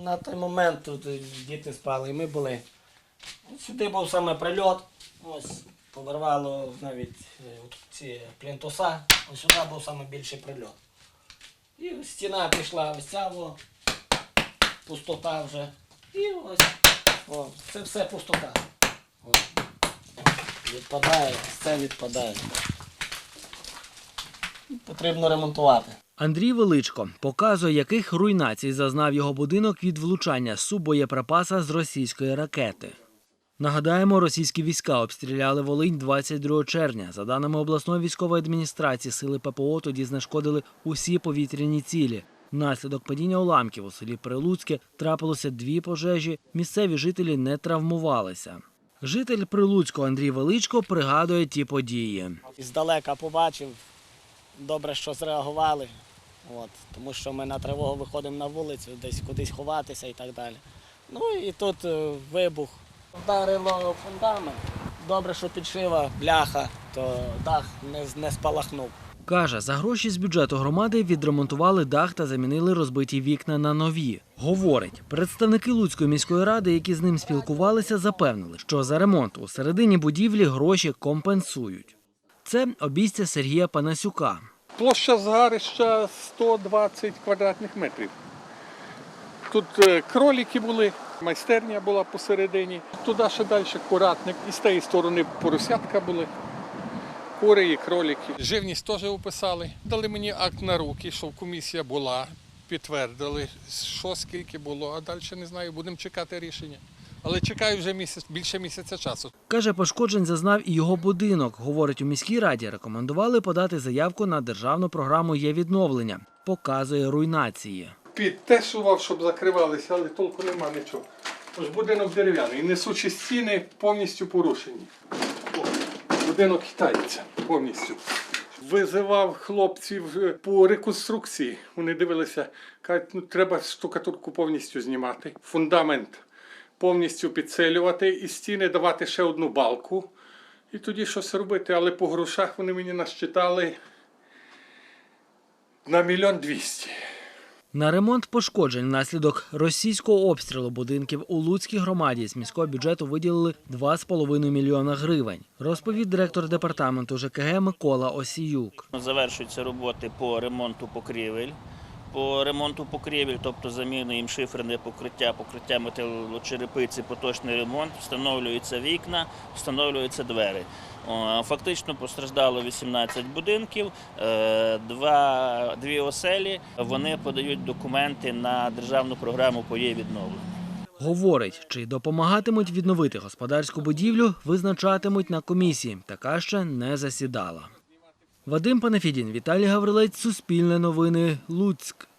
На той момент тут діти спали, і ми були. Сюди був саме прильот. Ось повирвало навіть е, ці плінтуса. Ось сюди був саме більший прильот. І стіна пішла, ось ця во, пустота вже. І ось о, це все пустота. О. Відпадає, все відпадає. Потрібно ремонтувати. Андрій Величко показує, яких руйнацій зазнав його будинок від влучання субоєприпаса з російської ракети. Нагадаємо, російські війська обстріляли Волинь 22 червня. За даними обласної військової адміністрації, сили ППО тоді знешкодили усі повітряні цілі. Внаслідок падіння уламків у селі Прилуцьке трапилося дві пожежі. Місцеві жителі не травмувалися. Житель Прилуцького Андрій Величко пригадує ті події. Іздалека побачив, добре, що зреагували. От, тому що ми на тривогу виходимо на вулицю, десь кудись ховатися і так далі. Ну і тут е, вибух. Вдарило фундамент. Добре, що підшива, бляха, то дах не, не спалахнув. Каже, за гроші з бюджету громади відремонтували дах та замінили розбиті вікна на нові. Говорить, представники Луцької міської ради, які з ним спілкувалися, запевнили, що за ремонт у середині будівлі гроші компенсують. Це обійстя Сергія Панасюка. Площа згарища 120 квадратних метрів. Тут е, кролики були, майстерня була посередині. Туди ще далі куратник. І з тієї сторони поросятка були. Кури і кролики. Живність теж описали. Дали мені акт на руки, що комісія була, підтвердили, що скільки було, а далі не знаю, будемо чекати рішення. Але чекаю вже місяць, більше місяця часу. Каже, пошкоджень зазнав і його будинок. Говорить, у міській раді рекомендували подати заявку на державну програму є відновлення. Показує руйнації. Підтесував, щоб закривалися, але толку нема нічого. Тож будинок дерев'яний. Несучі стіни повністю порушені. О, будинок хитається повністю. Визивав хлопців е, по реконструкції. Вони дивилися, кажуть, ну треба штукатурку повністю знімати, фундамент повністю підсилювати і стіни давати ще одну балку. І тоді щось робити. Але по грошах вони мені насчитали на мільйон двісті. На ремонт пошкоджень внаслідок російського обстрілу будинків у Луцькій громаді з міського бюджету виділили 2,5 мільйона гривень, розповів директор департаменту ЖКГ Микола Осіюк. Завершуються роботи по ремонту покрівель. По ремонту покрівель, тобто заміну їм шиферне покриття, покриття металочерепиці, поточний ремонт, встановлюються вікна, встановлюються двері. Фактично постраждало 18 будинків, е, два, дві оселі. Вони подають документи на державну програму по її відновленню. Говорить, чи допомагатимуть відновити господарську будівлю, визначатимуть на комісії. Така ще не засідала. Вадим Панафідін, Віталій Гаврилець, Суспільне новини, Луцьк.